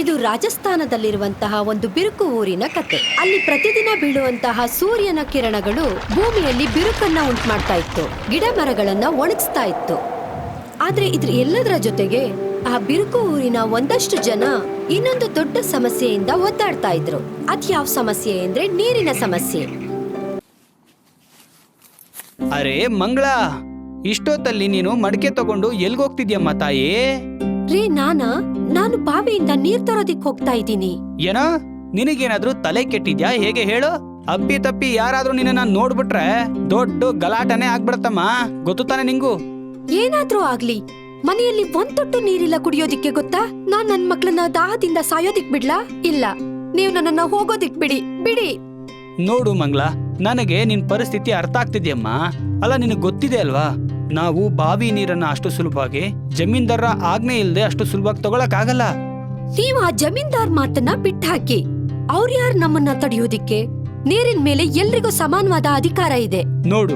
ಇದು ರಾಜಸ್ಥಾನದಲ್ಲಿರುವಂತಹ ಒಂದು ಬಿರುಕು ಊರಿನ ಕತೆ. ಅಲ್ಲಿ ಪ್ರತಿದಿನ ಬೀಳುವಂತಹ ಸೂರ್ಯನ ಕಿರಣಗಳು ಭೂಮಿಯಲ್ಲಿ ಬಿರುಕನ್ನ ಉಂಟು ಮಾಡ್ತಾ ಇತ್ತು. ಗಿಡ ಮರಗಳನ್ನ ಒಣಗಿಸ್ತಾ ಇತ್ತು. ಆದ್ರೆ ಇದ್ರ ಎಲ್ಲದರ ಜೊತೆಗೆ ಆ ಬಿರುಕು ಊರಿನ ಒಂದಷ್ಟು ಜನ ಇನ್ನೊಂದು ದೊಡ್ಡ ಸಮಸ್ಯೆಯಿಂದ ಒದ್ದಾಡ್ತಾ ಇದ್ರು. ಅದ್ಯಾವ ಸಮಸ್ಯೆ ಅಂದ್ರೆ ನೀರಿನ ಸಮಸ್ಯೆ. ಅರೆ ಮಂಗಳ, ಇಷ್ಟೊತ್ತಲ್ಲಿ ನೀನು ಮಡಕೆ ತಗೊಂಡು ಎಲ್ಗೋಗ್ತಿದ್ಯಮ್ಮ ತಾಯಿ? ರೇ ನಾನ? ನಾನು ಬಾವಿಯಿಂದ ನೀರ್ ತರೋದಿಕ್ ಹೋಗ್ತಾ ಇದ್ದೀನಿ. ಏನ? ನಿನಗೇನಾದ್ರೂ ತಲೆ ಕೆಟ್ಟಿದ್ಯಾ? ಹೇಗೆ ಹೇಳು? ಅಪ್ಪಿ ತಪ್ಪಿ ಯಾರಾದ್ರೂ ನಿನ್ನ ನೋಡ್ಬಿಟ್ರೆ ದೊಡ್ಡ ಗಲಾಟನೆ ಆಗ್ಬಿಡತ್ತಮ್ಮ. ಗೊತ್ತು ತಾನೆ ನಿಂಗು? ಏನಾದ್ರೂ ಆಗ್ಲಿ. ಮನೆಯಲ್ಲಿ ಒಂದ್ ತೊಟ್ಟು ನೀರಿಲ್ಲ ಕುಡಿಯೋದಿಕ್ಕೆ ಗೊತ್ತಾ? ನಾನ್ ನನ್ ಮಕ್ಳನ್ನ ದಾಹದಿಂದ ಸಾಯೋದಿಕ್ ಬಿಡ್ಲಾ? ಇಲ್ಲ. ನೀವು ನನ್ನನ್ನ ಹೋಗೋದಿಕ್ ಬಿಡಿ. ಬಿಡಿ. ನೋಡು ಮಂಗ್ಲಾ ನನಗೆ ನಿನ್ ಪರಿಸ್ಥಿತಿ ಅರ್ಥ ಆಗ್ತಿದ್ಯಮ್ಮ. ಅಲ್ಲ ನಿನಗ್ ಗೊತ್ತಿದೆ ಅಲ್ವಾ? ನಾವು ಬಾವಿ ನೀರನ್ನ ಅಷ್ಟು ಸುಲಭವಾಗಿ ಜಮೀನ್ದಾರ ಆಜ್ಞೆ ಇಲ್ಲದೆ ಅಷ್ಟು ಸುಲಭವಾಗಿ ತಗೊಳಕ್ ಆಗಲ್ಲ ನೀವ್ ಆ ಜಮೀನ್ದಾರ್ ಮಾತನ್ನ ಬಿಟ್ಟಾಕಿ ಅವ್ರ ಯಾರು ನಮ್ಮನ್ನ ತಡೆಯೋದಿಕ್ಕೆ ನೀರಿನ ಮೇಲೆ ಎಲ್ರಿಗೂ ಸಮಾನವಾದ ಅಧಿಕಾರ ಇದೆ. ನೋಡು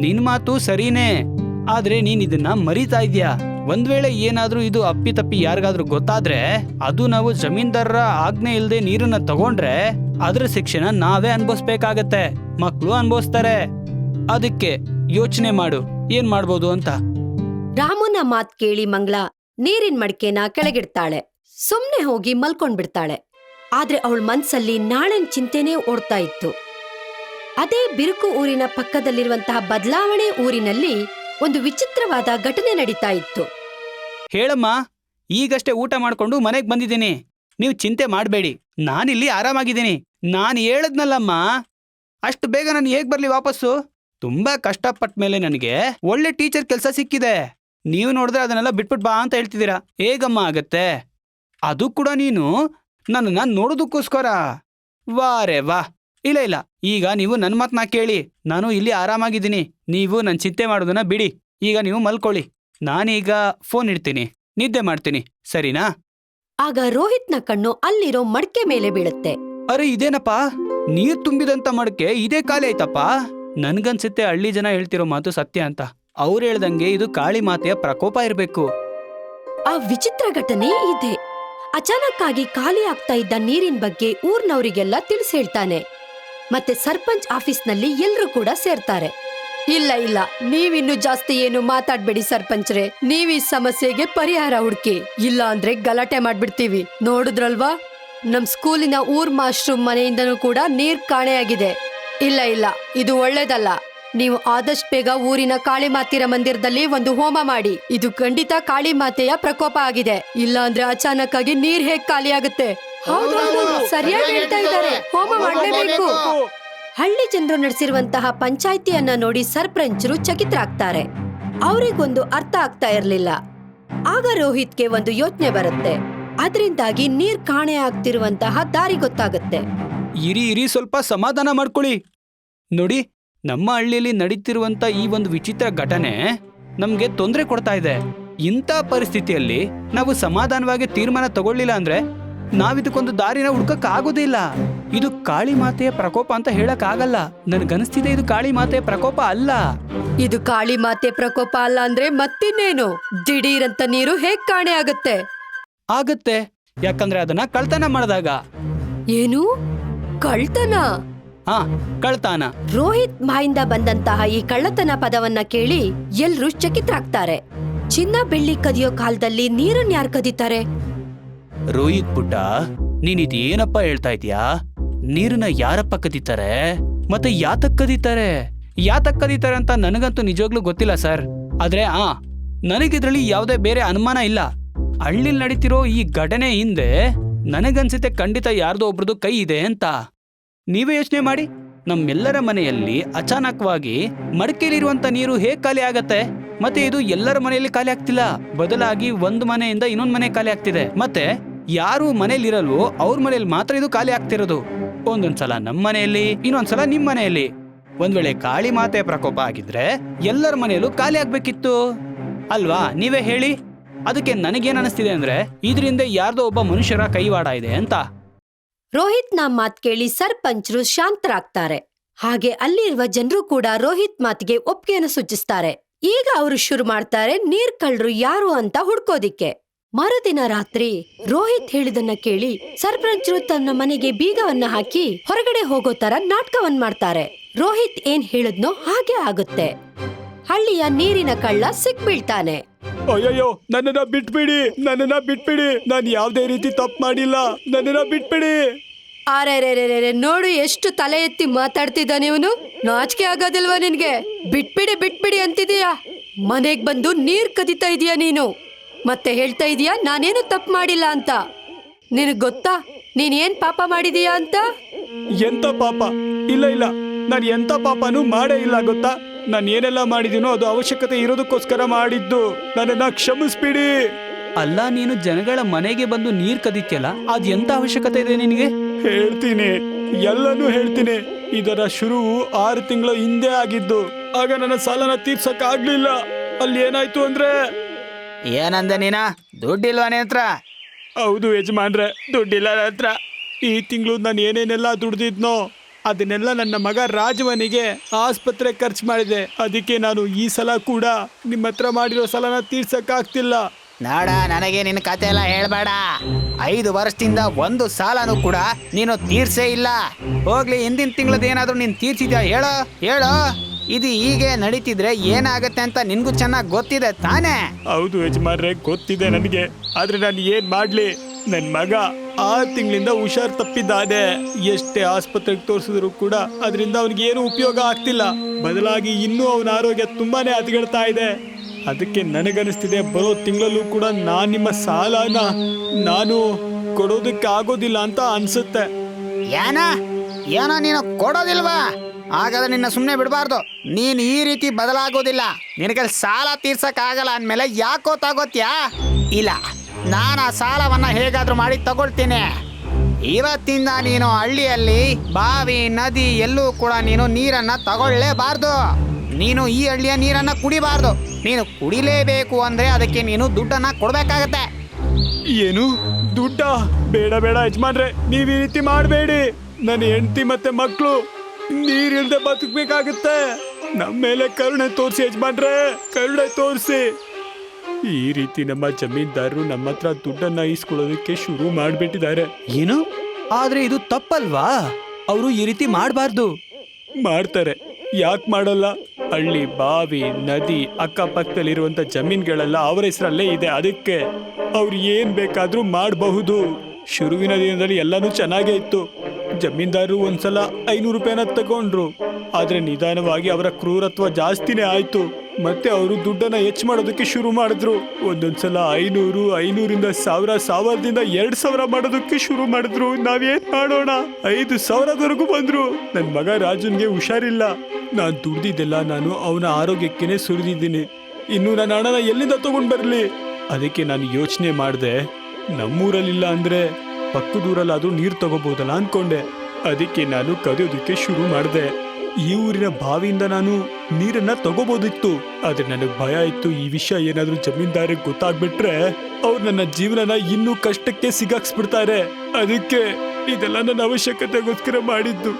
ನಿನ್ ಮಾತು ಸರಿನೇ ಆದ್ರೆ ನೀನ್ ಇದನ್ನ ಮರಿತಾ ಇದ್ಯಾ? ಒಂದ್ ವೇಳೆ ಏನಾದ್ರೂ ಇದು ಅಪ್ಪಿ ತಪ್ಪಿ ಯಾರಿಗಾದ್ರೂ ಗೊತ್ತಾದ್ರೆ ಅದು ನಾವು ಜಮೀನ್ದಾರರ ಆಜ್ಞೆ ಇಲ್ಲದೆ ನೀರನ್ನ ತಗೊಂಡ್ರೆ ಅದ್ರ ಶಿಕ್ಷಣ ನಾವೇ ಅನ್ಭವಿಸ್ಬೇಕಾಗತ್ತೆ. ಮಕ್ಳು ಅನ್ಭವಿಸ್ತಾರೆ. ಅದಕ್ಕೆ ಯೋಚನೆ ಮಾಡು. ಏನ್ ಮಾಡ್ಬೋದು ಅಂತ? ರಾಮನ ಮಾತ್ ಕೇಳಿ ಮಂಗ್ಲಾ ನೀರಿನ ಮಡಿಕೆನ ಕೆಳಗಿಡ್ತಾಳೆ. ಸುಮ್ನೆ ಹೋಗಿ ಮಲ್ಕೊಂಡ್ಬಿಡ್ತಾಳೆ ಆದ್ರೆ ಅವಳ ಮನ್ಸಲ್ಲಿ ನಾಳೆನ್ ಚಿಂತೆನೇ ಓಡ್ತಾ ಇತ್ತು. ಅದೇ ಬಿರುಕು ಊರಿನ ಪಕ್ಕದಲ್ಲಿರುವಂತಹ ಬದಲಾವಣೆ ಊರಿನಲ್ಲಿ ಒಂದು ವಿಚಿತ್ರವಾದ ಘಟನೆ ನಡೀತಾ ಇತ್ತು. ಹೇಳಮ್ಮ ಈಗಷ್ಟೇ ಊಟ ಮಾಡ್ಕೊಂಡು ಮನೆಗ್ ಬಂದಿದ್ದೀನಿ. ನೀವು ಚಿಂತೆ ಮಾಡಬೇಡಿ ನಾನಿಲ್ಲಿ ಆರಾಮಾಗಿದ್ದೀನಿ. ನಾನು ಹೇಳದ್ನಲ್ಲಮ್ಮ ಅಷ್ಟು ಬೇಗ ನಾನು ಹೇಗ್ ಬರ್ಲಿ ವಾಪಸ್ಸು? ತುಂಬಾ ಕಷ್ಟಪಟ್ಟ ಮೇಲೆ ನನಗೆ ಒಳ್ಳೆ ಟೀಚರ್ ಕೆಲಸ ಸಿಕ್ಕಿದೆ. ನೀವು ನೋಡಿದ್ರೆ ಅದನ್ನೆಲ್ಲ ಬಿಟ್ಬಿಟ್ ಬಾ ಅಂತ ಹೇಳ್ತಿದ್ದೀರಾ. ಹೇಗಮ್ಮ ಆಗತ್ತೆ? ಅದು ಕೂಡ ನೀನು? ನನ್ನನ್ನ ನೋಡೋದಕ್ಕೋಸ್ಕರ? ವಾರೆ ವಾ. ಇಲ್ಲ ಇಲ್ಲ. ಈಗ ನೀವು ನನ್ನ ಮಾತನ್ನ ಕೇಳಿ. ನಾನು ಇಲ್ಲಿ ಆರಾಮಾಗಿದ್ದೀನಿ. ನೀವು ನನ್ನ ಚಿಂತೆ ಮಾಡೋದನ್ನ ಬಿಡಿ. ಈಗ ನೀವು ಮಲ್ಕೊಳ್ಳಿ. ನಾನೀಗ ಫೋನ್ ಇಡ್ತೀನಿ. ನಿದ್ದೆ ಮಾಡ್ತೀನಿ. ಸರಿನಾ? ಆಗ ರೋಹಿತ್ನ ಕಣ್ಣು ಅಲ್ಲಿರೋ ಮಡಕೆ ಮೇಲೆ ಬೀಳುತ್ತೆ. ಅರೆ ಇದೇನಪ್ಪ? ನೀರ್ ತುಂಬಿದಂತ ಮಡಕೆ ಇದೇ ಖಾಲಿ ಆಯ್ತಪ್ಪ? ನನ್ಗನ್ಸುತ್ತೆ ಹಳ್ಳಿ ಜನ ಹೇಳ್ತಿರೋ ಮಾತು ಸತ್ಯ ಅಂತ. ಅವ್ರು ಹೇಳ್ದಂಗೆ ಇದು ಕಾಳಿ ಮಾತೆಯ ಪ್ರಕೋಪ ಇರಬೇಕು. ಆ ವಿಚಿತ್ರ ಘಟನೆ ಇದೆ. ಅಚಾನಕ್ ಆಗಿ ಖಾಲಿ ಆಗ್ತಾ ಇದ್ದ ನೀರಿನ ಬಗ್ಗೆ ಊರ್ನವರಿಗೆಲ್ಲ ತಿಳಿಸ್ ಹೇಳ್ತಾನೆ. ಮತ್ತೆ ಸರ್ಪಂಚ್ ಆಫೀಸ್ನಲ್ಲಿ ಎಲ್ರೂ ಕೂಡ ಸೇರ್ತಾರೆ. ಇಲ್ಲ ಇಲ್ಲ, ನೀವಿನ್ನು ಜಾಸ್ತಿ ಏನು ಮಾತಾಡ್ಬೇಡಿ ಸರ್ಪಂಚ್ರೆ. ನೀವ್ ಈ ಸಮಸ್ಯೆಗೆ ಪರಿಹಾರ ಹುಡುಕಿ. ಇಲ್ಲ ಅಂದ್ರೆ ಗಲಾಟೆ ಮಾಡ್ಬಿಡ್ತೀವಿ. ನೋಡಿದ್ರಲ್ವಾ? ನಮ್ ಸ್ಕೂಲಿನ ಊರ್ ಮಾಶ್ರೂಮ್ ಮನೆಯಿಂದನೂ ಕೂಡ ನೀರ್ ಕಾಣೆಯಾಗಿದೆ. ಇಲ್ಲ ಇಲ್ಲ. ಇದು ಒಳ್ಳೇದಲ್ಲ. ನೀವು ಆದಷ್ಟು ಬೇಗ ಊರಿನ ಕಾಳಿ ಮಾತಿರ ಮಂದಿರದಲ್ಲಿ ಒಂದು ಹೋಮ ಮಾಡಿ. ಇದು ಖಂಡಿತ ಕಾಳಿಮಾತೆಯ ಪ್ರಕೋಪ ಆಗಿದೆ. ಇಲ್ಲ ಅಂದ್ರೆ ಅಚಾನಕ್ ಆಗಿ ನೀರ್ ಹೇಗ್ ಖಾಲಿ ಆಗುತ್ತೆ ಸರಿಯಾಗಿ ಹೇಳ್ತಾ ಇದ್ದಾರೆ. ಹೋಮ ಮಾಡಲೇಬೇಕು. ಹಳ್ಳಿ ಜನರು ನಡೆಸಿರುವಂತಹ ಪಂಚಾಯಿತಿಯನ್ನ ನೋಡಿ ಸರ್ಪಂಚರು ಚಕಿತರಾಗ್ತಾರೆ. ಅವರಿಗೊಂದು ಅರ್ಥ ಆಗ್ತಾ ಇರಲಿಲ್ಲ. ಆಗ ರೋಹಿತ್ಗೆ ಒಂದು ಯೋಚನೆ ಬರುತ್ತೆ. ಅದರಿಂದಾಗಿ ನೀರ್ ಕಾಣೆ ಆಗ್ತಿರುವಂತಹ ದಾರಿ ಗೊತ್ತಾಗುತ್ತೆ. ಇರಿ ಇರಿ ಸ್ವಲ್ಪ ಸಮಾಧಾನ ಮಾಡ್ಕೊಳ್ಳಿ. ನೋಡಿ ನಮ್ಮ ಹಳ್ಳಿಯಲ್ಲಿ ನಡೀತಿರುವಂತ ಈ ಒಂದು ವಿಚಿತ್ರ ಘಟನೆ ನಮ್ಗೆ ತೊಂದರೆ ಕೊಡ್ತಾ ಇದೆ. ಇಂಥ ಪರಿಸ್ಥಿತಿಯಲ್ಲಿ ನಾವು ಸಮಾಧಾನವಾಗಿ ತೀರ್ಮಾನ ತಗೊಳ್ಳಿಲ್ಲ ಅಂದ್ರೆ ನಾವಿದಕ್ಕೊಂದು ದಾರಿನ ಹುಡ್ಕಕ್ ಆಗೋದಿಲ್ಲ ಇದು ಕಾಳಿ ಮಾತೆಯ ಪ್ರಕೋಪ ಅಂತ ಹೇಳಕ್ ಆಗಲ್ಲ ನನ್ಗನ್ಸ್ತಿದೆ ಇದು ಕಾಳಿ ಮಾತೆಯ ಪ್ರಕೋಪ ಅಲ್ಲ. ಇದು ಕಾಳಿ ಮಾತೆ ಪ್ರಕೋಪ ಅಲ್ಲ ಅಂದ್ರೆ ಮತ್ತಿನ್ನೇನು? ದಿಢೀರಂತ ನೀರು ಹೇಗ್ ಕಾಣೆ ಆಗುತ್ತೆ? ಆಗತ್ತೆ. ಯಾಕಂದ್ರೆ ಅದನ್ನ ಕಳ್ತನ ಮಾಡಿದಾಗ. ಏನು? ಕಳ್ತನ ಹಾ ಕಳ್ತಾನ ರೋಹಿತ್ ಮಾಯಿಂದ ಬಂದಂತಹ ಈ ಕಳ್ಳತನ ಪದವನ್ನ ಕೇಳಿ ಎಲ್ರೂ ಚಕಿತರಾಗ್ತಾರೆ. ಚಿನ್ನ ಬೆಳ್ಳಿ ಕದಿಯೋ ಕಾಲದಲ್ಲಿ ನೀರನ್ ಯಾರು ಕದೀತಾರೆ? ರೋಹಿತ್ ಪುಟ್ಟ ನೀನ್ ಏನಪ್ಪ ಹೇಳ್ತಾ ಇದೀಯಾ? ನೀರನ್ನ ಯಾರಪ್ಪ ಕದೀತಾರೆ? ಮತ್ತೆ ಯಾತಕ್ ಕದೀತಾರೆ? ಯಾತಕ್ ಕದೀತಾರೆ ಅಂತ ನನಗಂತೂ ನಿಜವಾಗ್ಲೂ ಗೊತ್ತಿಲ್ಲ ಸರ್. ಆದ್ರೆ ಆ ನನಗಿದ್ರಲ್ಲಿ ಯಾವುದೇ ಬೇರೆ ಅನುಮಾನ ಇಲ್ಲ. ಹಳ್ಳಿಲ್ ನಡೀತಿರೋ ಈ ಘಟನೆ ಹಿಂದೆ ನನಗನ್ಸುತ್ತೆ ಖಂಡಿತ ಯಾರ್ದೋ ಒಬ್ರದ್ದು ಕೈ ಇದೆ ಅಂತ. ನೀವೇ ಯೋಚನೆ ಮಾಡಿ. ನಮ್ಮೆಲ್ಲರ ಮನೆಯಲ್ಲಿ ಅಚಾನಕವಾಗಿ ಮಡಿಕೆಲಿರುವಂತ ನೀರು ಹೇಗ್ ಖಾಲಿ ಆಗತ್ತೆ? ಮತ್ತೆ ಇದು ಎಲ್ಲರ ಮನೆಯಲ್ಲಿ ಖಾಲಿ ಆಗ್ತಿಲ್ಲ. ಬದಲಾಗಿ ಒಂದು ಮನೆಯಿಂದ ಇನ್ನೊಂದು ಮನೆ ಖಾಲಿ ಆಗ್ತಿದೆ. ಮತ್ತೆ ಯಾರು ಮನೇಲಿರಲ್ವೋ ಅವ್ರ ಮನೇಲಿ ಮಾತ್ರ ಇದು ಖಾಲಿ ಆಗ್ತಿರೋದು. ಒಂದೊಂದ್ಸಲ ನಮ್ಮ ಮನೆಯಲ್ಲಿ, ಇನ್ನೊಂದ್ಸಲ ನಿಮ್ಮ ಮನೆಯಲ್ಲಿ. ಒಂದ್ ವೇಳೆ ಕಾಳಿ ಮಾತೆ ಪ್ರಕೋಪ ಆಗಿದ್ರೆ ಎಲ್ಲರ ಮನೆಯಲ್ಲೂ ಖಾಲಿ ಆಗ್ಬೇಕಿತ್ತು. ಅಲ್ವಾ? ನೀವೇ ಹೇಳಿ. ಅದಕ್ಕೆ ನನಗೇನ್ ಅನಿಸ್ತಿದೆ ಅಂದ್ರೆ, ಇದರಿಂದ ಯಾರ್ದೋ ಒಬ್ಬ ಮನುಷ್ಯರ ಕೈವಾಡ ಇದೆ ಅಂತ. ರೋಹಿತ್ನ ಮಾತ್ ಕೇಳಿ ಸರ್ಪಂಚರು ಶಾಂತರಾಗ್ತಾರೆ. ಹಾಗೆ ಅಲ್ಲಿರುವ ಜನರು ಕೂಡ ರೋಹಿತ್ ಮಾತಿಗೆ ಒಪ್ಪಿಗೆಯನ್ನು ಸೂಚಿಸ್ತಾರೆ. ಈಗ ಅವರು ಶುರು ಮಾಡ್ತಾರೆ ನೀರ್ ಕಳ್ಳರು ಯಾರು ಅಂತ ಹುಡ್ಕೋದಿಕ್ಕೆ. ಮರುದಿನ ರಾತ್ರಿ ರೋಹಿತ್ ಹೇಳಿದನ್ನ ಕೇಳಿ ಸರ್ಪಂಚರು ತನ್ನ ಮನೆಗೆ ಬೀಗವನ್ನ ಹಾಕಿ ಹೊರಗಡೆ ಹೋಗೋ ತರ ನಾಟಕವನ್ನ ಮಾಡ್ತಾರೆ. ರೋಹಿತ್ ಏನ್ ಹೇಳಿದ್ನೋ ಹಾಗೆ ಆಗುತ್ತೆ. ಹಳ್ಳಿಯ ನೀರಿನ ಕಳ್ಳ ಸಿಕ್ಬೀಳ್ತಾನೆ. ಅಯ್ಯಯ್ಯೋ ನನ್ನನ್ನ ಬಿಟ್ಬಿಡಿ ನನ್ನನ್ನ ಬಿಟ್ಬಿಡಿ. ನಾನು ಯಾವುದೇ ರೀತಿ ತಪ್ಪು ಮಾಡಿಲ್ಲ. ನನ್ನನ್ನ ಬಿಟ್ಬಿಡಿ. ಅರೆ ನೋಡು ಎಷ್ಟು ತಲೆ ಎತ್ತಿ ಮಾತಾಡ್ತಿದ್ದಾನೆ ಇವನು ನಾಚಿಕೆ ಆಗೋದಿಲ್ವಾ ನಿನ್ಗೆ? ಬಿಟ್ಬಿಡಿ ಬಿಟ್ಬಿಡಿ ಅಂತಿದೀಯಾ ಮನೆಗ್ ಬಂದು ನೀರ್ ಕದಿತಾ ಇದೀಯಾ ನೀನು? ಮತ್ತೆ ಹೇಳ್ತಾ ಇದೀಯಾ ನಾನೇನು ತಪ್ಪು ಮಾಡಿಲ್ಲ ಅಂತ? ನಿನಗ್ ಗೊತ್ತಾ? ನೀನ್ ಏನ್ ಪಾಪ ಮಾಡಿದೀಯಾ ಅಂತ? ಎಂತ ಪಾಪ? ಇಲ್ಲ ಇಲ್ಲ. ನಾನು ಎಂತ ಪಾಪನೂ ಮಾಡೇ ಇಲ್ಲ ಗೊತ್ತಾ? ನಾನು ಏನೆಲ್ಲ ಮಾಡಿದೀನೋ ಅದು ಅವಶ್ಯಕತೆ ಇರೋದಕ್ಕೋಸ್ಕರ ಮಾಡಿದ್ದು. ನನ್ನನ್ನ ಕ್ಷಮಿಸ್ಬಿಡಿ. ಅಲ್ಲ ನೀನು ಜನಗಳ ಮನೆಗೆ ಬಂದು ನೀರ್ ಕದಿತ್ಯಲ್ಲ? ಅದ್ ಎಂತ ಅವಶ್ಯಕತೆ ಇದೆ ನಿನಗೆ? ಹೇಳ್ತೀನಿ. ಎಲ್ಲನೂ ಹೇಳ್ತೀನಿ. ಇದರ ಶುರು ಆರು ತಿಂಗಳ ಹಿಂದೆ ಆಗಿದ್ದು. ಆಗ ನನ್ನ ಸಾಲನ ತೀರ್ಸಕ್ ಆಗ್ಲಿಲ್ಲ ಅಲ್ಲಿ ಏನಾಯ್ತು ಅಂದ್ರೆ? ಏನಂದ ನೀನ? ದುಡ್ಡಿಲ್ವಾ ನೇತ್ರ ಹತ್ರ? ಹೌದು ಯಜಮಾನ್ರೆ ದುಡ್ಡಿಲ್ಲ ನನ್ನ ಹತ್ರ. ಈ ತಿಂಗಳು ನಾನು ಏನೇನೆಲ್ಲ ದುಡ್ದಿದ್ನೋ ಅದನ್ನೆಲ್ಲ ನನ್ನ ಮಗ ರಾಜವನಿಗೆ ಆಸ್ಪತ್ರೆ ಖರ್ಚು ಮಾಡಿದೆ. ಅದಕ್ಕೆ ನಾನು ಈ ಸಲ ಕೂಡ ನಿಮ್ಮ ಹತ್ರ ಮಾಡಿರೋ ಸಲನ ತೀರ್ಸಕ್ಕಾಗ್ತಿಲ್ಲ. ನಾಡ ನನಗೆ ನಿನ್ನ ಕತೆ ಎಲ್ಲ ಹೇಳ್ಬೇಡ. ಐದು ವರ್ಷದಿಂದ ಒಂದು ಸಾಲನೂ ಕೂಡ ನೀನು ತೀರ್ಸೇ ಇಲ್ಲ. ಹೋಗ್ಲಿ ಹಿಂದಿನ ತಿಂಗಳದ ಏನಾದ್ರು ನೀನು ತೀರ್ಸಿದ್ಯಾ ಹೇಳೋ? ಹೇಳೋ? ಇದು ಹೀಗೆ ನಡೀತಿದ್ರೆ ಏನಾಗತ್ತೆ ಅಂತ ನಿನ್ಗೂ ಚೆನ್ನಾಗಿ ಗೊತ್ತಿದೆ ತಾನೇ? ಹೌದು ಯಜಮಾನ್ರೆ ಗೊತ್ತಿದೆ ನನಗೆ. ಆದ್ರೆ ನಾನು ಏನ್ ಮಾಡ್ಲಿ? ನನ್ನ ಮಗ ಆರು ತಿಂಗಳಿಂದ ಹುಷಾರ್ ತಪ್ಪಿದ್ದಾನೆ. ಎಷ್ಟೇ ಆಸ್ಪತ್ರೆಗೆ ತೋರಿಸಿದ್ರು ಕೂಡ ಅದರಿಂದ ಅವನಿಗೆ ಏನು ಉಪಯೋಗ ಆಗ್ತಿಲ್ಲ. ಬದಲಾಗಿ ಇನ್ನೂ ಅವನ ಆರೋಗ್ಯ ತುಂಬಾನೇ ಹದಗೆಡ್ತಾ ಇದೆ. ಅದಕ್ಕೆ ನನಗನಿಸ್ತಿದೆ ಬರೋ ತಿಂಗಳಲ್ಲೂ ಕೂಡ ನಾನು ನಿಮ್ಮ ಸಾಲನ ನಾನು ಕೊಡೋದಕ್ಕೆ ಆಗೋದಿಲ್ಲ ಅಂತ ಅನ್ಸುತ್ತೆ. ಏನ ಏನೋ ನೀನು ಕೊಡೋದಿಲ್ವಾ? ಹಾಗಾದ್ರೆ ನಿನ್ನ ಸುಮ್ಮನೆ ಬಿಡಬಾರ್ದು. ನೀನು ಈ ರೀತಿ ಬದಲಾಗೋದಿಲ್ಲ. ನಿನಗೆ ಸಾಲ ತೀರ್ಸಕ್ಕಾಗಲ್ಲ ಅಂದಮೇಲೆ ಯಾಕೋ ತಗೋತ್ಯಾ? ಇಲ್ಲ. ನಾನು ಆ ಸಾಲವನ್ನ ಹೇಗಾದರೂ ಮಾಡಿ ತಗೊಳ್ತೀನಿ. ಇವತ್ತಿಂದ ನೀನು ಹಳ್ಳಿಯಲ್ಲಿ, ಬಾವಿ, ನದಿ ಎಲ್ಲೂ ಕೂಡ ನೀನು ನೀರನ್ನ ತಗೊಳ್ಳೇಬಾರ್ದು. ನೀನು ಈ ಹಳ್ಳಿಯ ನೀರನ್ನ ಕುಡಿಬಾರ್ದು. ನೀನು ಕುಡಿಲೇಬೇಕು ಅಂದ್ರೆ ಅದಕ್ಕೆ ನೀನು ದುಡ್ಡನ್ನ ಕೊಡಬೇಕಾಗತ್ತೆ. ಏನು? ದುಡ್ಡ? ಬೇಡ ಬೇಡ ಯಜಮಾನ್ರೆ, ನೀವು ಈ ರೀತಿ ಮಾಡಬೇಡಿ. ನನ್ನ ಹೆಂಡತಿ ಮತ್ತೆ ಮಕ್ಕಳು ನೀರಿಲ್ದೆ ಬದುಕಬೇಕಾಗುತ್ತೆ. ನಮ್ಮ ಮೇಲೆ ಕರುಣೆ ತೋರಿಸಿ ಯಜಮಾನ್ರೆ, ಕರುಣೆ ತೋರಿಸಿ. ಈ ರೀತಿ ನಮ್ಮ ಜಮೀನ್ದಾರರು ನಮ್ಮ ಹತ್ರ ದುಡ್ಡನ್ನ ಇಸ್ಕೊಳ್ಳೋದಕ್ಕೆ ಶುರು ಮಾಡ್ಬಿಟ್ಟಿದ್ದಾರೆ. ಏನು? ಆದ್ರೆ ಇದು ತಪ್ಪಲ್ವಾ? ಅವರು ಈ ರೀತಿ ಮಾಡಬಾರ್ದು. ಮಾಡ್ತಾರೆ. ಯಾಕೆ ಮಾಡಲ್ಲ? ಹಳ್ಳಿ ಬಾವಿ ನದಿ ಅಕ್ಕಪಕ್ಕದಲ್ಲಿರುವಂತ ಜಮೀನ್ಗಳೆಲ್ಲ ಅವರ ಹೆಸರಲ್ಲೇ ಇದೆ ಅದಕ್ಕೆ. ಅವ್ರು ಏನ್ ಬೇಕಾದ್ರೂ ಮಾಡಬಹುದು. ಶುರುವಿನ ದಿನದಲ್ಲಿ ಎಲ್ಲಾನು ಚೆನ್ನಾಗೇ ಇತ್ತು. ಜಮೀನ್ದಾರರು ಒಂದ್ಸಲ ಐನೂರು ರೂಪಾಯಿನ ತಗೊಂಡ್ರು. ಆದ್ರೆ ನಿಧಾನವಾಗಿ ಅವರ ಕ್ರೂರತ್ವ ಜಾಸ್ತಿನೇ ಆಯ್ತು. ಮತ್ತೆ ಅವರು ದುಡ್ಡನ್ನ ಹೆಚ್ಚು ಮಾಡೋದಕ್ಕೆ ಶುರು ಮಾಡಿದ್ರು. ಒಂದೊಂದ್ಸಲ ಐನೂರು, ಐನೂರಿಂದ ಸಾವಿರ, ಸಾವಿರದಿಂದ ಎರಡ್ ಸಾವಿರ ಮಾಡೋದಕ್ಕೆ ಶುರು ಮಾಡಿದ್ರು. ನಾವೇನ್ ಮಾಡೋಣ? ಐದು ಸಾವಿರದವರೆಗೂ ಬಂದ್ರು. ನನ್ ಮಗ ರಾಜನ್ಗೆ ಹುಷಾರಿಲ್ಲ. ನಾನು ದುಡ್ದಿದ್ದೆಲ್ಲ ನಾನು ಅವನ ಆರೋಗ್ಯಕ್ಕೇನೆ ಸುರಿದಿದ್ದೀನಿ. ಇನ್ನು ನನ್ನ ಹಣನ ಎಲ್ಲಿಂದ ತಗೊಂಡ್ ಬರಲಿ? ಅದಕ್ಕೆ ನಾನು ಯೋಚನೆ ಮಾಡಿದೆ. ನಮ್ಮೂರಲ್ಲಿಲ್ಲ ಅಂದ್ರೆ ಪಕ್ಕದೂರಲ್ಲಾದ್ರೂ ನೀರು ತಗೋಬಹುದಲ್ಲ ಅನ್ಕೊಂಡೆ. ಅದಕ್ಕೆ ನಾನು ಕದಿಯೋದಕ್ಕೆ ಶುರು ಮಾಡಿದೆ. ಈ ಊರಿನ ಬಾವಿಯಿಂದ ನಾನು ನೀರನ್ನ ತಗೋಬೋದಿತ್ತು. ಆದ್ರೆ ನನಗೆ ಭಯ ಇತ್ತು ಈ ವಿಷಯ ಏನಾದ್ರೂ ಜಮೀನ್ದಾರಿಗೆ ಗೊತ್ತಾಗ್ಬಿಟ್ರೆ ಅವ್ರು ನನ್ನ ಜೀವನನ ಇನ್ನೂ ಕಷ್ಟಕ್ಕೆ ಸಿಗಾಕ್ಸ್ಬಿಡ್ತಾರೆ. ಅದಕ್ಕೆ ಇದೆಲ್ಲ ನನ್ನ ಅವಶ್ಯಕತೆಗೋಸ್ಕರ ಮಾಡಿದ್ದು.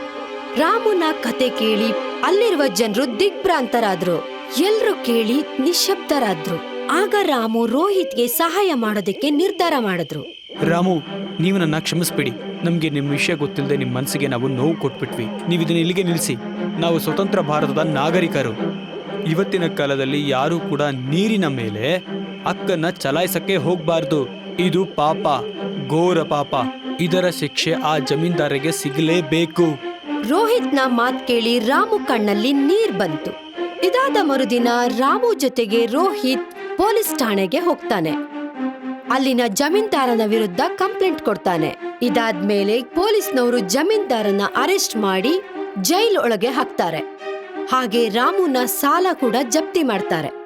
ರಾಮುನ ಕತೆ ಕೇಳಿ ಅಲ್ಲಿರುವ ಜನರು ದಿಗ್ಭ್ರಾಂತರಾದ್ರು. ಎಲ್ರು ಕೇಳಿ ನಿಶಬ್ದರಾದ್ರು ಆಗ ರಾಮು ರೋಹಿತ್ಗೆ ಸಹಾಯ ಮಾಡೋದಕ್ಕೆ ನಿರ್ಧಾರ ಮಾಡಿದ್ರು. ರಾಮು ನೀವು ನನ್ನ ಕ್ಷಮಿಸ್ಬಿಡಿ. ನಮ್ಗೆ ನಿಮ್ಮ ವಿಷಯ ಗೊತ್ತಿಲ್ಲದೆ ನಿಮ್ಮ ಮನಸ್ಸಿಗೆ ನಾವು ನೋವು ಕೊಟ್ಬಿಟ್ವಿ. ನೀವು ಇದನ್ನ ಇಲ್ಲಿಗೆ ನಿಲ್ಲಿಸಿ ನಾವು ಸ್ವತಂತ್ರ ಭಾರತದ ನಾಗರಿಕರು. ಇವತ್ತಿನ ಕಾಲದಲ್ಲಿ ಯಾರೂ ಕೂಡ ನೀರಿನ ಮೇಲೆ ಅಕ್ಕನ ಚಲಾಯಿಸಕ್ಕೆ ಹೋಗಬಾರ್ದು. ಇದು ಪಾಪ, ಘೋರ ಪಾಪ. ಇದರ ಶಿಕ್ಷೆ ಆ ಜಮೀನ್ದಾರಿಗೆ ಸಿಗಲೇಬೇಕು. ರೋಹಿತ್ನ ಮಾತ್ ಕೇಳಿ ರಾಮು ಕಣ್ಣಲ್ಲಿ ನೀರ್ ಬಂತು. ಇದಾದ ಮರುದಿನ ರಾಮು ಜೊತೆಗೆ ರೋಹಿತ್ ಪೊಲೀಸ್ ಠಾಣೆಗೆ ಹೋಗ್ತಾನೆ. ಅಲ್ಲಿನ ಜಮೀನ್ದಾರನ ವಿರುದ್ಧ ಕಂಪ್ಲೇಂಟ್ ಕೊಡ್ತಾನೆ. ಇದಾದ್ಮೇಲೆ ಪೊಲೀಸ್ನವರು ಜಮೀನ್ದಾರನ ಅರೆಸ್ಟ್ ಮಾಡಿ ಜೈಲ್ ಒಳಗೆ ಹಾಕ್ತಾರೆ. ಹಾಗೆ ರಾಮುನ ಸಾಲ ಕೂಡ ಜಪ್ತಿ ಮಾಡ್ತಾರೆ.